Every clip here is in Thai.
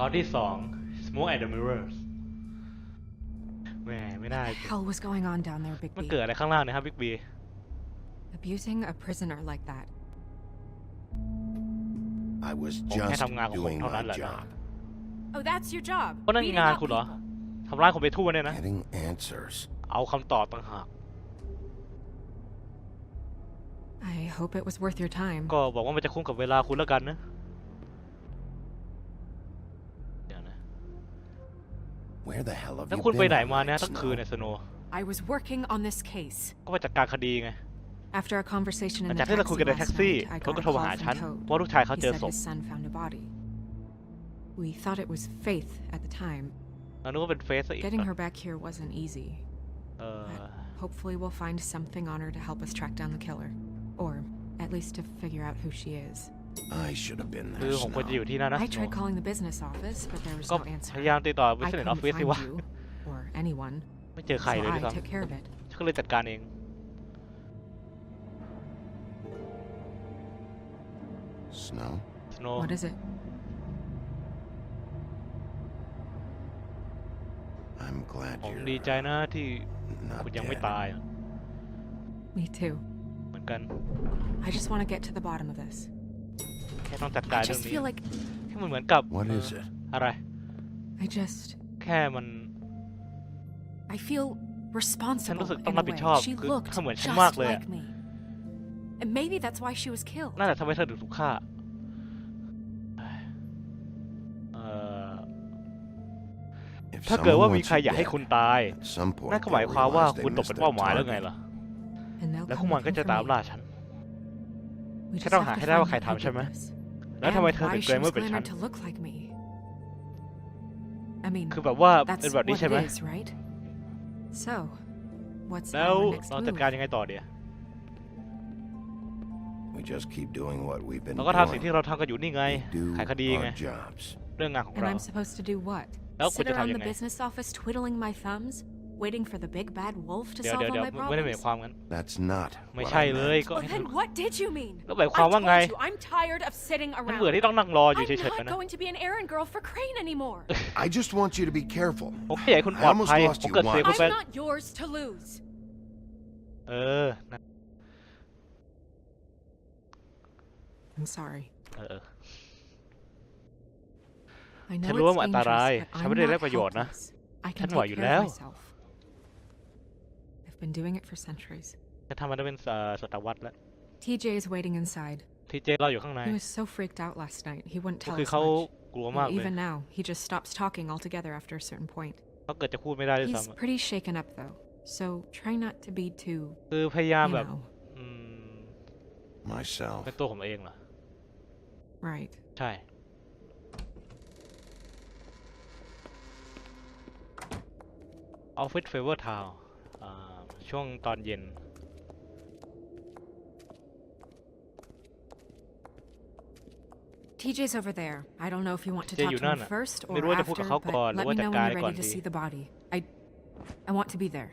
ตอนที่สอง Smoke at the Mirrors แหมไม่ได้ Hell was going on down there, Big มันเกิดอะไรข้างล่างเนะครับบิ๊กบี Abusing a prisoner like that. I was just doing my job, Oh, that's your job. ก็นั่นงานคุณเหรอทำร้ายคนไปทั่วเนี่ยนะ getting answers. เอาคำตอบต่างหาก I hope it was worth your time. ก็บอกว่ามันจะคุ้มกับเวลาคุณแล้วกันนะ Where the hell have แล้ว you been all night, เนี่ยทั้ง Snow? I was working on this case. After a conversation หลั in the จากที่เราคุย taxi กันในแท็ก last ซี่ night, I เขา got ก็ a โทร call มาหา from ฉัน He said his son found a body. We thought it was Faith at the time. Getting her back here wasn't easy. Uh, but hopefully we'll find something on her to help us track down the killer. Or at least to figure out who she is. I should have been there. I tried calling the business office, but there was no answer. I could couldn't find you or anyone, so I took care of it. Snow? What is it? I'm glad you you're not dead. Me too. I just want to get to the bottom of this. แค่ต้องจัดการเรื่องนี้แค่เหมือนกับอะไรแค่มันฉันรู้สึกต้องรับผิดชอบคือเหมือนฉันมากเลยน่าจะทำให้เธอถูกฆ่าถ้าเกิดว่ามีใครอยากให้คุณตายนั่นก็หมายความว่าคุณตกเป็นเป้าหมายแล้วไงล่ะแล้วพวกมันก็จะตามล่าฉันฉันต้องหาให้ได้ว่าใครทำใช่ไหมแล้วทำไมเธอถึงเกรงว่าเป็นฉันคือแบบว่าเป็นแบบนี้ใช่ไหมแล้วเราจัดการยังไงต่อเดียเราก็ทำสิ่งที่เราทำกันอยู่นี่ไงขายคดีไงเรื่องงานของเราแล้วคุณจะทำยังไง Waiting for the big bad wolf to solve my problems? That's not what I Well, then what did you mean? I told you, I'm tired of sitting around. i I'm not going to be an errand girl for Crane anymore. I just want you to be careful. I almost lost you เกิดเสีย once. i I'm not yours to lose. I'm sorry. I know it's ฉันรู้ว่ามันอันตราย dangerous, but ฉันไม่ได้ I'm ได้ประโยชน์นะ helpless. I ฉันไหวอยู่แล้ว myself been doing it for centuries. TJ is waiting inside. He was so freaked out last night, he wouldn't tell us much. even now, he just stops talking altogether after a certain point. He's pretty shaken up though, so try not to be too, you know, myself. เป็นตัวผมเองเหรอ right. ใช่ออฟฟิศเฟเวอร์ทาวน์ TJ's over there. I don't know if you want to talk to him first or after, let me know when you're ready to see the body. I, I want to be there.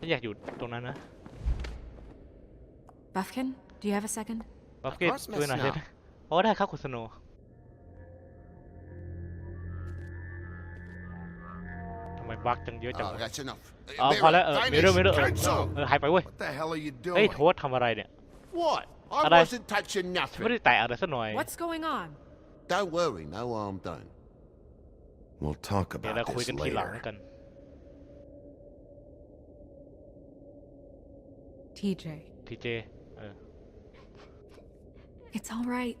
ฉันอยากอยู่ตรงนั้นนะ do you have a second? Buffkin, ด้วยหน่อยได้ไหมโอ้ได้ครับคุณสโน Oh, that's enough. อ๋อพอแล้วเออมิโร่มิโร่เออเออหายไปเว้ย What the hell are you doing? What? I wasn't touching nothing. What's going on? Don't worry, no harm done. We'll talk about this later. TJ. TJ, it's all right.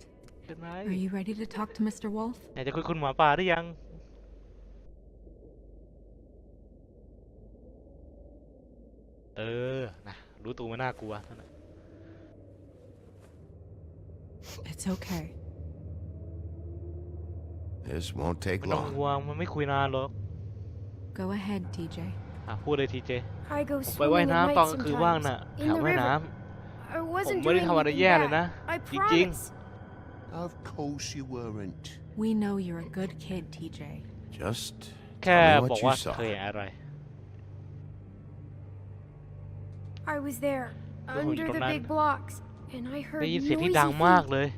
Are you ready to talk to Mr. Wolf? อยากจะคุยคุณหมาป่าหรือยังเออนะรู้ตัวมันน่ากลัวนั่นแหละ It's okay. This won't take ไม่ต้อง long. ห่วงมันไม่คุยนานหรอก Go ahead, TJ. อ่ะพูดเลยทีเจ I go ผมไป swimming ว่าย at น้ำ night ตอนกลางคืนว่าง sometimes. น่ะ In หา the ว่ายน้ river. I ำผม wasn't ไม่ doing ได้ทำอะไร anything แย่เลย bad. นะ I จริง promise. Of course you weren't. We know you're a good kid, TJ. Just ๆแค่ tell me บอ what ก you ว่า saw. เคยเห็นอะไร I was there, under the big blocks, and I heard ได้ยินเสียงที่ดังมากเลย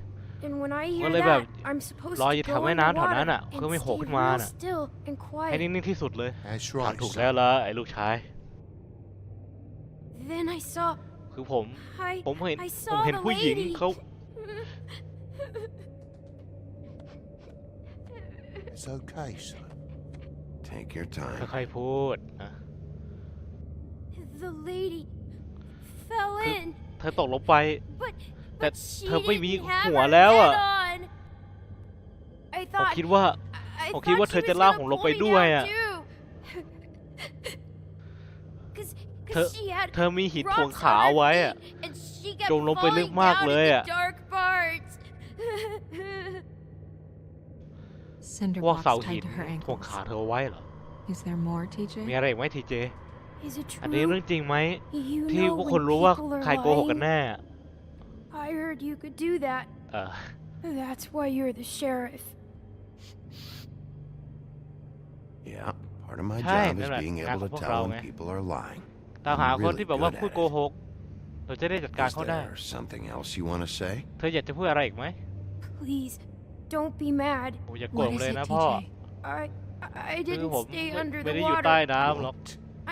And when I hear that, I'm supposed to ยู่แถว go แม่น e w a t e r and ก็ไม่โผ stay ขึ้นมา r e still and ให้ quiet. นิ่งที่สุดเลย I ถามถูกแล้วละไอ้ลูกชาย Then I saw, คือผม I, ผมเห็น I ผม saw เห็น the ผู้หญิงเขา It's okay, son. Take your time. ครพูดนะ The lady, เธอตกลงไป แต่เธอไม่มีหัวแล้วอ่ะผมคิดว่าผมคิดว่าเธอจะล่ากผมลงไปด้วยอ่ะเธอเธอมีหินท่วงขาไว้อ่ะจมลงไปลึกมากเลยอ่ะ ว่าเสาหินท่วงขาเธอไว้เหรอ มีอะไรไหมทีเจอันนี้เรื่องจริงไหมที่พวกคนรู้ว่าใครโกหกกันแน่ I heard you could do that uh. That's why you're the sheriff Yeah part of my job is being able to tell when people are lying ตามหาคนที่แบบว่าพูดโกหกเราจะได้จัดการเขาได้ something else you want to say เธออยากจะพูดอะไรอีกไหม Please don't be mad อย่าโกรธเลยนะพ่อ oh, I I didn't stay under the water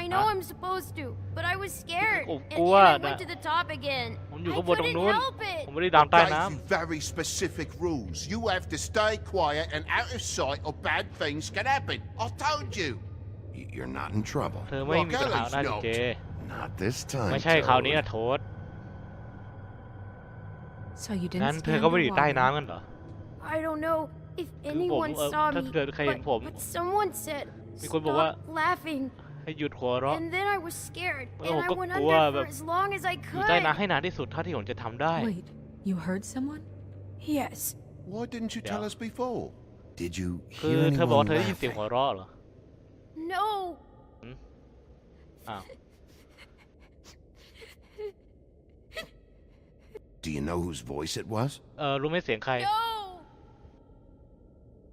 I know I'm supposed to, but I was scared. And then I went to the top again. I could couldn't help it. I Gave you very specific rules. You have to stay quiet and out of sight, or bad things can happen. I told you. You're not in trouble. ำเธอไม่มีปัญหาหน้าดีเจ Not this time. Toad. So you did didn't เธ stay I don't know if anyone saw uh, me, but, but someone said Not stop laughing ให้หยุดหัวเราะแล้วผมก็กลัวแบบอยู่ใต้น้ำให้นานที่สุดเท่าที่ผมจะทำได้ you heard someone yes why didn't you tell us before did you hear anyone เธอบอกเธอได้ยินเสียงหัวเราะเหรอ no อ้าวเออรู้ไหมเสียงใคร no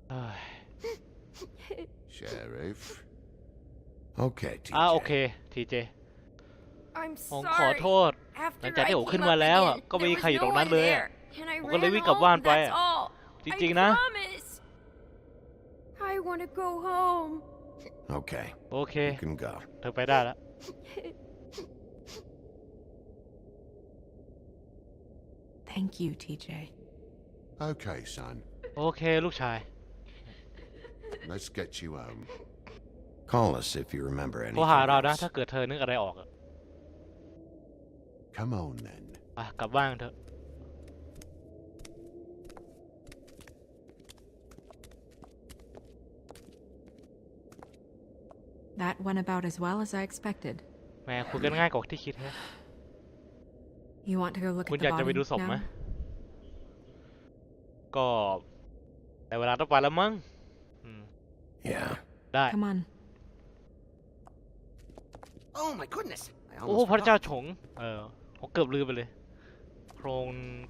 เฮ้ย sheriff โอเคอ่าโอเคทีเจผมขอโทษหลังจากที่ผมขึ้นมาแล้วก็ไม่มีใครอยู่ตรงนั้นเลยผมก็เลยวิ่งกลับบ้านไปจริงๆนะโอเคโอเคเธอไปได้แล้วโอเค ลูกชาย Let's get you home. Call โทรหาเรานะถ้าเกิดเธอนึกอะไรออก c o กลับบ้านเถอะแม่คุยกันง่ายกว่าที่คิดฮะคุณอยากจะไปดูศพไหมก็แต่เวลาต้องไปแล้วมั้งได้ Oh my goodness. โอ้พระเจ้าฉงเออผมเกือบลืมไปเลย โครง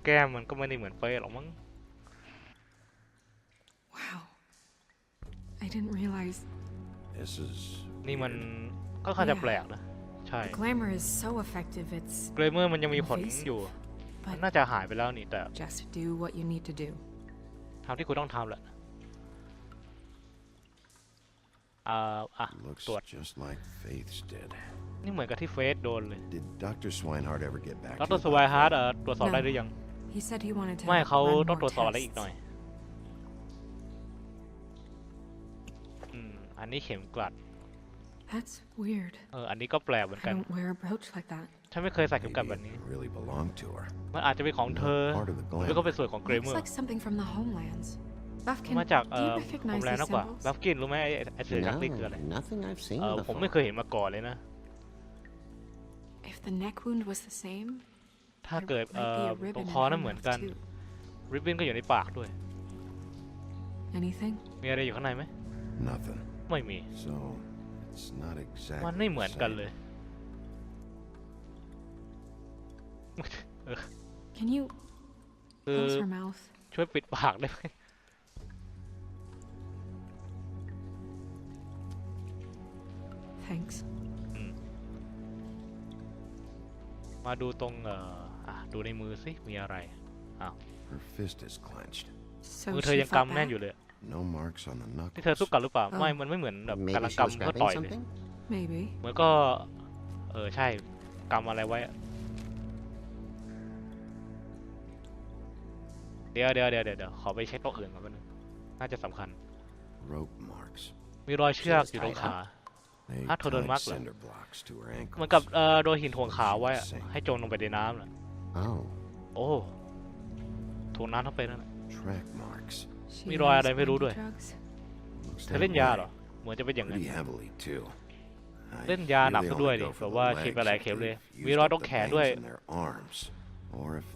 แก้มมันก็ไม่ได้เหมือนเป้หรอกมั้ง Wow. I didn't realize This is. นี่มันก็ค่อนาจะแปลกนะ ใช่ glamour is so effective. It's เกรเมอร์มันยังมีผลอยู่ มันน่าจะหายไปแล้วนี่แต่ just do what you need to do. ทำที่คุณต้องทำแหละอ่าอ่ะตรวจนี่เหมือนกับที่เฟสโดนเลยดรส Dr. s w i n e h ดเอ่อตรวจสอบได้หรือยัง ไม่เขาต้องตรวจสอบอะไรอีกหน่อยอันนี้เข็มกลัดเอออันนี้ก็แปลกเหมือนกัน ฉันไม่เคยใส่เข็มกลัดแบบนี้ มันอาจจะเป็นของเธอ หรือก็เป็นส่วนของเกรเมอร์ มาจากเอ่อผมแล้วนักกว่าบัฟกินรู้ไหมไอ้ไอ้เสือจากลิ่เกออะไรเออผมไม่เคยเห็นมาก่อนเลยนะถ้าเกิดเอ่อตรงคอนั้นเหมือนกันริบบิ้นก็อยู่ในปากด้วยมีอะไรอยู่ข้างในไหมไม่มีมันไม่เหมือนกันเลย Can ช่วยปิดปากได้ไหม Thanks. มาดูตรงเอ่ออดูในมือสิมีอะไรอ้าวมือเธอยังกำแน่นอยู่เลยนี่เธอสู้กันหรือเปล่าไม่มันไม่เหมือนแบบกำลังกำเพื่อต่อยเลยเหมือนก็เออใช่กำอะไรไว้เดี๋ยวเดี๋ยวเดี๋ยวเดี๋ยวเดี๋ยวขอไปเช็คโต๊ะอื่นก่อนนึงน่าจะสำคัญ มีรอยเชือกอยู่ตรงขาถ้าเธอโดนมัดเหรอเหมือนกับเอ่อโดนหินถ่วงขาไว้อะให้จมลงไปในน้ำน่ะโอ้ถ่วงน้ำทั้งไปนั่นแหละ มีรอยอะไรไม่รู้ด้วยเธอเล่นยาเหรอ เหมือนจะเป็นอย่างนั้นเล่นยาหนักซะด้วยดิแบบว่าฉีดไปหลายเข็มเลย มีรอยตรงแขนด้วย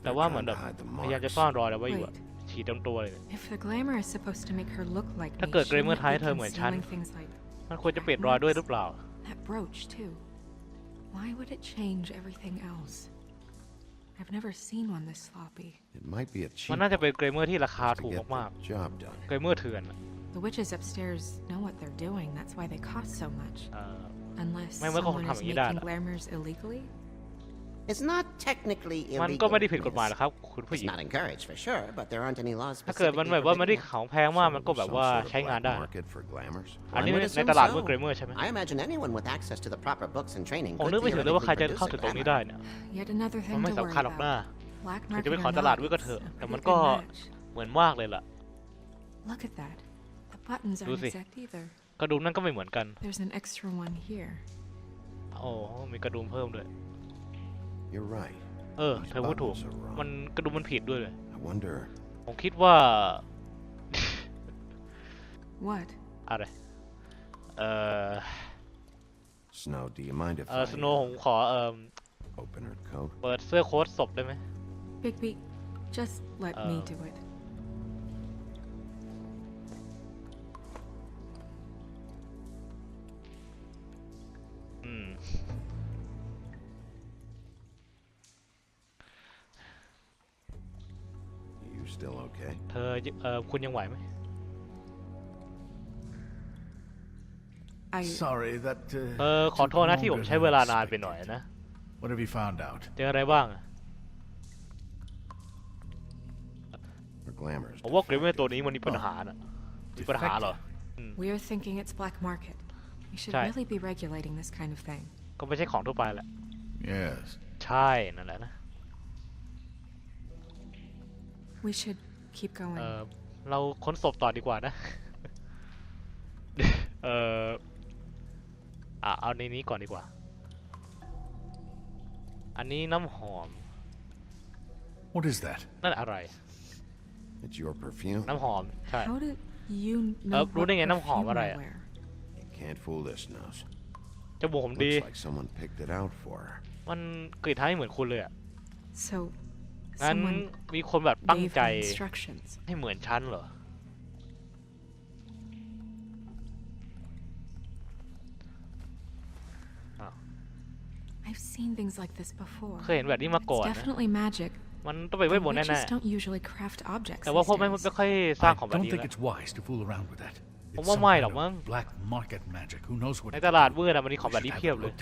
แต่ว่าเหมือนแบบพยายามจะซ่อนรอยเอาไว้อยู่อะฉีดเต็มตัวเลย ถ้าเกิดเกรเมอร์ท้ายเธอเหมือนฉันมันควรจะปิดรอยด้วยหรือเปล่า That brooch too. Why would it change everything else? I've never seen one this sloppy. It might be a cheap. มันน่าจะเป็นเกรเมอร์ที่ราคาถูกมากๆ Job done. เกรเมอร์เถื่อน The witches upstairs know what they're doing. That's why they cost so much. Unless someone is making glamours illegally. It's not technically illegal. มันก็ไม่ได้ผิดกฎหมายหรอกครับคุณผู้หญิงถ้าเกิดมันแบบว่าไม่ได้ของแพงมากมันก็แบบว่าใช้งานได้ อันนี้ในตลาดมือเกรเมอร์ใช่ไหมผมนึกไม่ถึงเลยว่าใครจะเข้าถึงตรงนี้ได้เนี่ยมันไม่สำคัญหรอกนะถึงจะไปขอตลาดวิ่งก็เถอะแต่มันก็เหมือนมากเลยล่ะดูสิกระดุมนั่นก็ไม่เหมือนกันโอ้มีกระดุมเพิ่มด้วย You're right. เออเธอพูดถูกมันกระดุมมันผิดด้วยเลย uh, I wonder. ผมคิดว่า What? อะไรเอ่อ uh, Snow, do you mind if เออ uh, I ผมขอเอ่อ um, open her coat? เปิดเสื้อโค้ทศพได้ไหม Bigby, just let me do it. เธอเออคุณยังไหวไหม Sorry that เออขอโทษนะที่ผมใช้เวลานานไปหน่อยนะเจออะไรบ้างผมว่ากริมเมอตัวนี้มันมีปัญหานะมีปัญหาเหรอ We a ก็ไม่ใช่ของทั่วไปแหละ Yes ใช่นั่นแหละนะ We should คลิปกันเออเราค้นศพต่อดีกว่านะเอออะเอาในนี้ก่อนดีกว่าอันนี้น้ำหอม What is that? นั่นอะไร It's your perfume. น้ำหอมใช่ How d o you know รู้ได้ไง น้ำหอมอะไร You can't fool this nose. จะบอกผมดีมันกลิ่นท้ายเหมือนคุณเลยอะ So งั้นมีคนแบบตั้งใจให้เหมือนฉันเหรอเคยเห็นแบบนี้มาก่อนนะมันต้องไปเวทมนต์แน่ๆแต่ว่าพวกแม่ไม่ค่อยสร้างของแบบนี้แล้วผมว่าไม่หรอกมั้งในตลาดมืดอะมันมีของแบบนี้เพียบเลย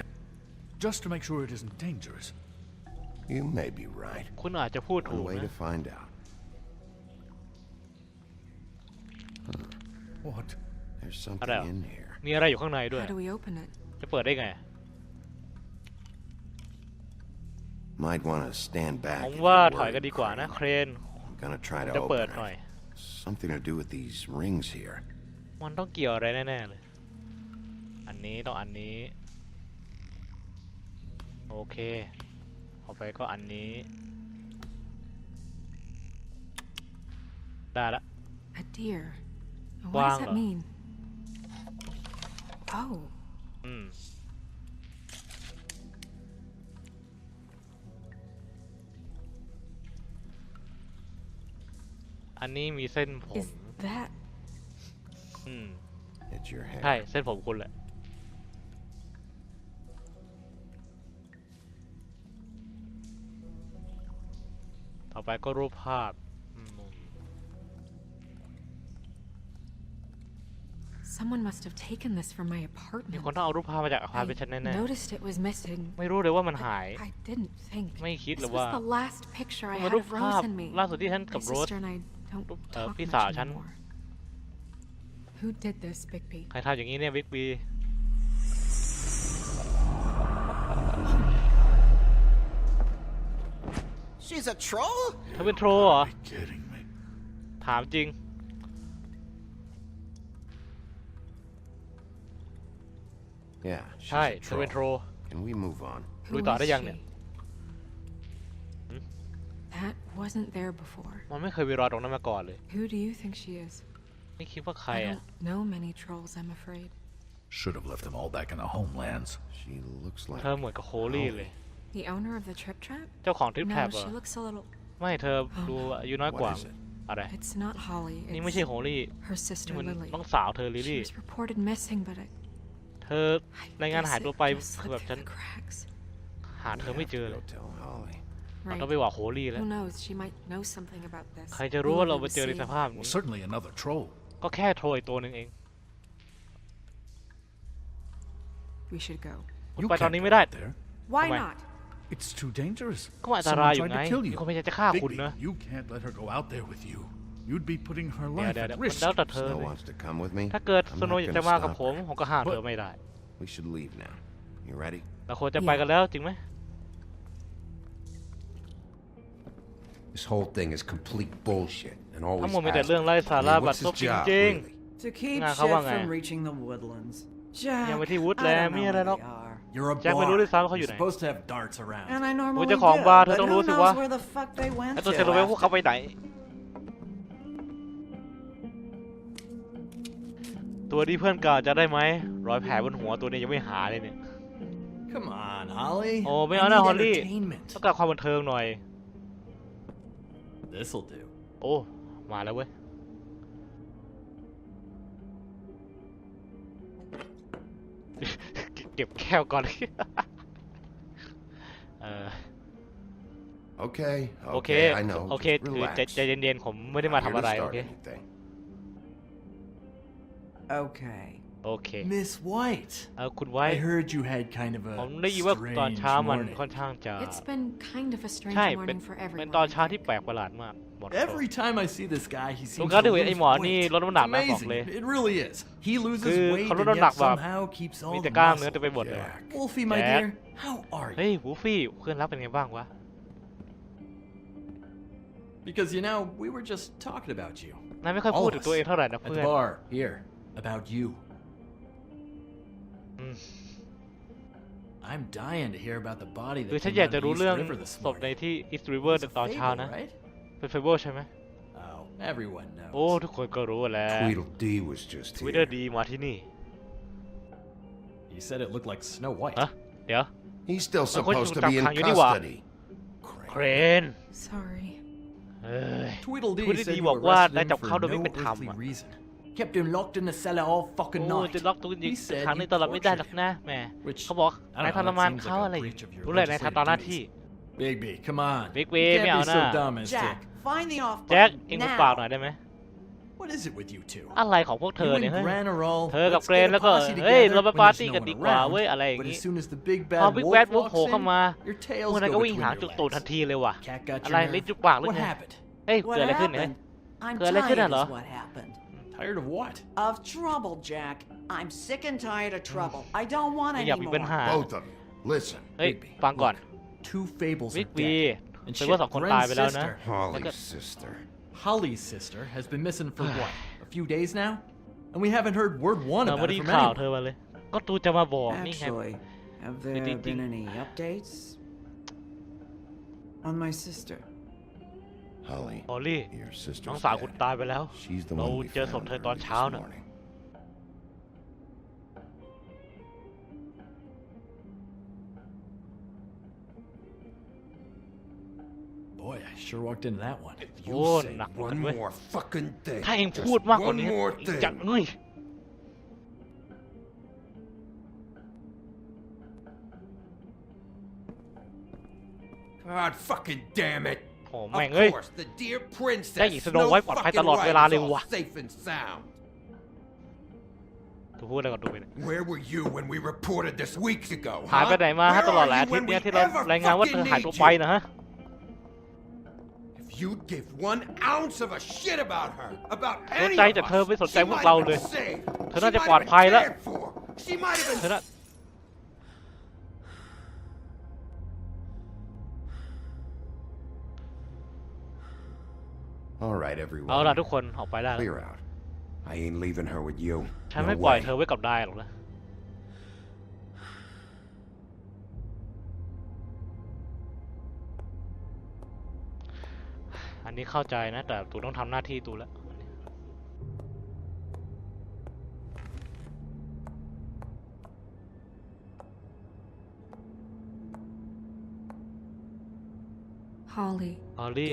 Just to make sure it isn't dangerous You may be right. คุณอาจจะพูดถู One way to find out. What? There's something in here. มีอะไรอยู่ข้างในด้วย How do we open it? จะเปิดได้ไง Might want to stand ผ back. ม I'm gonna try to open it. Something to do with these rings here. มันต้องเกี่ยวอะไรแน่ๆเลยอันนี้ ต้องอันนี้ โอเคเอาไปก็อันนี้ได้ละ A deer. What does that ว่างเหรอ mean? Oh, อืมอันนี้มีเส้นผม is that อืมใช่ เส้นผมคุณแหละไปก็รูปภาพมุม Someone must have taken this from my มี apartment. คนต้องเอารูปภาพมาจากอพาร์ตเมนต์ฉัน I แน่ noticed it was missing. ๆไม่รู้เลยว่ามัน but หาย I didn't think. ไม่คิด This เลยว่า was the last picture I มันรู had ป of ภาพ Rose and me. ล่า My สุดที่ฉันกับโรส sister and I don't talk เอ่อพี่สาว much ฉัน anymore. Who did this, Bigby? ใครทำอย่างนี้เนี่ยบิ๊กบี She's a troll? เธอเป็นโทรเหรอ You're kidding me. Yeah, a troll. Yeah. Hmm? That wasn't there before. มันไม่เคยวีรอตรงนั้นมาก่อนเลย Who do you think she is? ไม่คิดว่าใคร I do don't know many trolls, I'm afraid. Should have left them all back in the homelands. She looks like. เธอเหมือนกับโฮลี่เลย The owner of the trip trap? เจ้าของทริปแทร็ปเหรอไม่ เธอดูอายุน้อยกว่าอะไร It's not Holly. นี่ไม่ใช่ Holly. Her sister Lily. ต้องสาวเธอ Lily. She was reported missing, but I. เธอในงานหายตัวไปแบบฉันหาเธอไม่เจอเลยต้องไปว่าโฮลี่แล้วใครจะรู้ว่าเราไปเจอในสภาพนี้ ก็แค่โทรอีกตัวนึงเองคุณไปตอนนี้ไม่ได้ทำไม It's too dangerous. ก็อันตรายอยู่ไงเขาพยายามจะฆ่าคุณนะ You can't let her go out there with you. You'd be putting her life at risk. แล้วแต่เธอ wants to come with me. ถ้าเกิดสโนอยากจะมากับผมผมก็ห้ามเธอไม่ได้ We should leave now. You ready? เราควรจะไปกันแล้วจริงไหม This whole thing is complete bullshit and always ทั้งหมดมีแต่เรื่องไร้สาระบัดซบจริง To keep shit from reaching the woodlands. ๆ Jack, ยังไปที่วูดแลนด์มีอะไรหรอก I don't know where they are. แจ็คไม่รู้ด้วยซ้ำว่าเขาอยู่ไหน s ู p เจ้าของบาร์เธอต้องรู้สิว่าไอตัวเซโรเวลพวกเขาไปไหนตัวที่เพื่อนกล่าวจะได้ไหมรอยแผลบนหัวตัวนี้ยังไม่หาเลยเนี่ยโอ้ไม่เอาหน้าฮอลลี่ต้องการความบันเทิงหน่อยโอ้มาแล้วเว้ยเก็บแก้วก่อนโอเค โอเคโอเคใจเย็นๆผมไม่ได้มาทำอะไร โอเคโอเคมิสไวท์คุณไวท์ผมได้ยินว่าตอนเช้ามันค่อนข้างจะใช่เป็นตอนเช้าที่แปลกประหลาดมาก Every time I see this guy, he seems to lose weight. It's amazing. It really is. He loses weight เขาลด and yet somehow keeps all the muscle. เต็มไปหมดเลยว่ะ Wolfie, my dear, how are you? Hey, how are you? Because you know, we were just talking about you All of us at the bar here about you. i I'm dying to hear about the body that came อยาก out of East River this morning. ที่ East River It's a ตอนเช้า fable, นะ right? เป็นเฟเบอร์ใช่ไหม Oh, everyone knows. โอ้ทุกคนก็รู้แหล้ว Tweedledee was just ทวิตเตอ here. ร์ดีมาที่นี่ He said it looked like Snow White. ฮะเดี๋ยว He's still supposed to be in มันควรจะถูกจับขังอยู่นี่หว่า custody. เครน Sorry. เอ้ย Tweedledee, Tweedledee said you บอกว่า arrested นายจับ him เขา for โดยไม่ no เป็นธรรม earthly อะ reason. Kept him locked in a cellar all fucking โอ้ night. จะล็อกตัวอี He ก said ครั้ง you นี้ตลอดไม่ได้ tortured หรอก him. นะแหม Which, เขาบอก I don't know, นายทรมาน that seems เขา like a อะไร breach of your รู้แหละนายทำตามหน้าที่ legislative Big B, come on. Big B, You can't be meow so nah. dumb as to Jack, แจ็คเองมือเปล่หน่อยได้ไหมอะไรของพวกเธอเนี่ยเฮ้ยเธอกับเกรนแล้วก็เฮ้ยเราไปปาร์ตี้กันดีกว่าเว้ยอะไรอย่างงี้พอวิกแวดวูฟโผล่เข้ามาเมื่อนั้นก็วิ่งหาจุดตูดทันทีเลยว่ะอะไรลิ้นจุกปากหรือไงเฮ้ยเกิดอะไรขึ้นเนี่ยเกิดอะไรขึ้นน่ะเหรอ Tired of what? Of ฟังก่อนวิกวี And แสดงว่าสองคนตายไปแล้วนะ Holly's sister. Holly's uh, sister has been missing for what, a few days now? And we haven't heard word one เรา about her ได้ from ข่าว anyone. Actually, have there been any updates on my sister? Holly, ออลลี่ your น้อง sister's dead. She's the one we found this morning. sure walked into that one. If you โอ้ oh, say หนักเหมือนกั one นเว้ย more fucking thing, ถ้าเอง just one นี้ more จัด thing. เลย God fucking damn it! โอ้ oh, Of แม่งเอ้ย course, the dear princess, ได้หญิงสโน Snow fucking ตลอดเวลา White all safe and sound. Where were you when we reported this weeks ago? huh? Where ตลอด are หลายอา you ทิต when ย์ we เนี่ยที่เรา ever รายงานว่าเธอ fucking หายตัว need you? you'd give one ounce of a shit about her, about สน any of us, she might have been saved. เธอ She น่าจะ might have been cared for. She might have เธ been อน่า All everyone. Clear out. I ain't leaving her with you. ฉัน No ไม่ปล่อย way. เธอไว้กับนายหรอกนะันนี้เข้าใจนะ แต่ตูต้องทำหน้าที่ตูแล้วฮอลลี่ฮอลลี่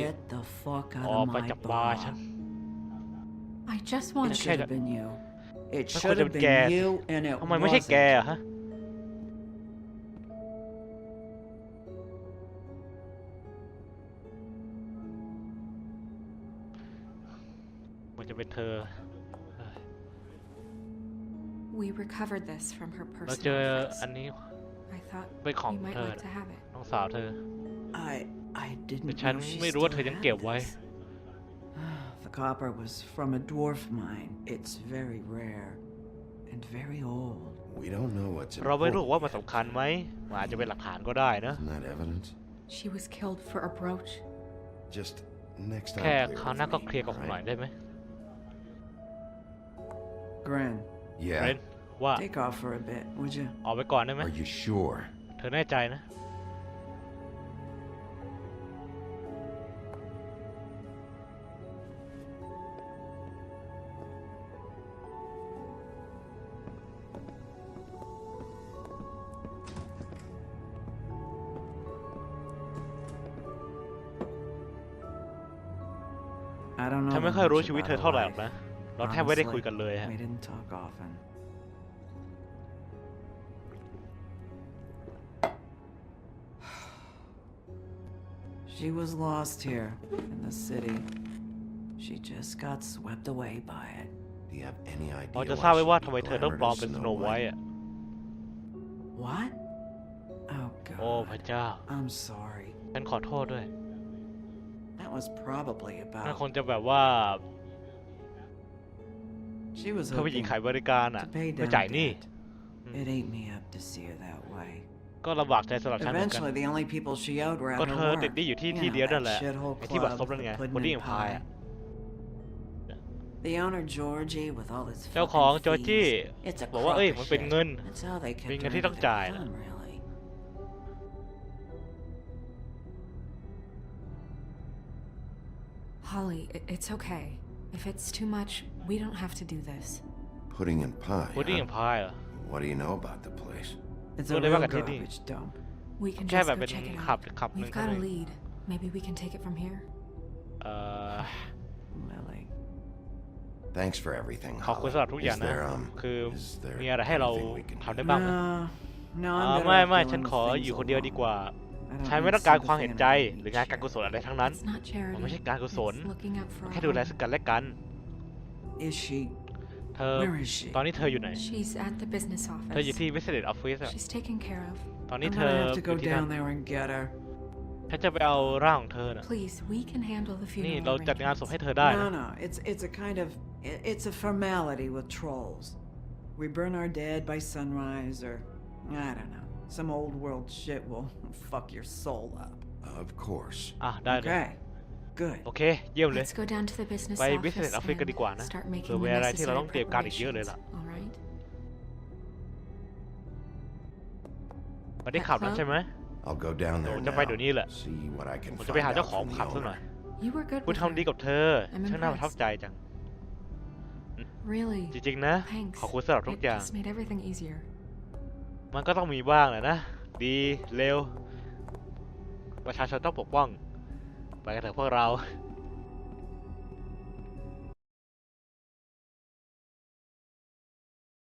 ออกไปจากบาร์ฉันไม่ใช่แกทำไมไม่ใช่แกอะฮะจะเป็นเธอ We recovered this from her เราเจ personal ออัน effects. นี้ I thought เป็นของ you might เธอ like to น่ะ have it. น้องสาวเธอ I I แต่ didn't ฉัน know she ไม่รู้ว่า still เธอยัง had เก็บไว้ this. The copper was from a dwarf mine. It's very rare and very old. We don't know what's เราไม่รู้ important. ว่ามันสำคัญไหมมันอาจจะเป็นหลักฐานก็ได้นะ Isn't that evidence? She was killed for a brooch. Just next time. แค่ clear คราวหน้า with ก็ me, เคลียร์กับผมหน่อย alright? ได้ไหม Bren. Yeah. r e n w h a t Take off for a bit, would you? ออกไปก่อนได้ไหม Are you sure? เธอแน่ใจนะ I don't know. ฉันไม่ค่อยรู้ชีวิตเธอเท่าไหร่นะเราแทบไม่ได้คุยกันเลยฮะ was lost here in the city. She just got swept away by it. Do you have any idea เราจะทราบไว้ว่าทำไมเธอต้องปลอมเป็นสโนไวท์อ่ะ oh, What? Oh God. พระเจ้า oh, I'm sorry. sorry. That was probably มัน about คงจะแบบว่าเธอเป็นหญิงขายบริการอ่ะไม่จ่ายนี่ก็ลำบากใจสำหรับฉันเหมือนกันก็เธอติดดีอยู่ที่ที่เดียวนั่นแหละที่บัตรซบนั่นไงคนที่อิงพายเจ้าของจอร์จี้บอกว่าเอ้ยมันเป็นเงินเป็นเงินที่ต้องจ่ายฮอลลี่ it's okay if it's too much We don't have to do this. Pudding and pie. Pudding huh? and pie What do you know about the place? It's a real garbage dump. We can just go check it out. We've got a lead. Maybe we can take it from here. Uh, ่ m i l l i Thanks for everything. ขอบคุณ Holly. สำหรับทุกอย่าง Is นะ there, um, คือ is there มีอะไรให้เรา anything we can ทำได้ do? บ้างไหม No, no, อ่า I'm ไม่ better ไม่ off ฉัน doing ขอ the อยู่ things คนเดียว alone. ดีกว่า I don't ฉันไม่ need ต้องการความเห็น s y m p a t h ใจ on a หรือ beach งานการ chair. กุศลอะไรทั้งนั้นมันไม่ใช่การกุศลแค่ดูแล o ซึ่งกันและกัน is she? Where is she? ตอนนี้เธออยู่ไหน She's at the business office. Office She's taken care of. ตอน I'm going gonna have to go down there and get her. ฉันจะไปเอาร่างของเธอน่ะ Please, we can handle the funeral No, no. It's it's a kind of it's a formality with trolls. We burn our dead by sunrise, or I don't know. Some old world shit will fuck your soul up. Of course. Ah, Okay. โอเค เยี่ยมเลย ไปวิส i n e s s ฟ f f กันดีกว่านะเผื่อมีอะไรที่เราต้องเตรียมการอีกเยอะเลยล่ะมาได้ขับแล้วใช่ไหมจะไปเดี๋ยวนี้แหละผมจะไปหาเจ้าของขับสักหน่อย พูดทำดีกับเธอฉันน่าประทับใจจัง จริงๆนะ ขอบคุณสำหรับทุกอย่าง มันก็ต้องมีบ้างแหละนะ ดี เร็ว ประชาชนต้องปกป้องไปกันเถอะพวกเรา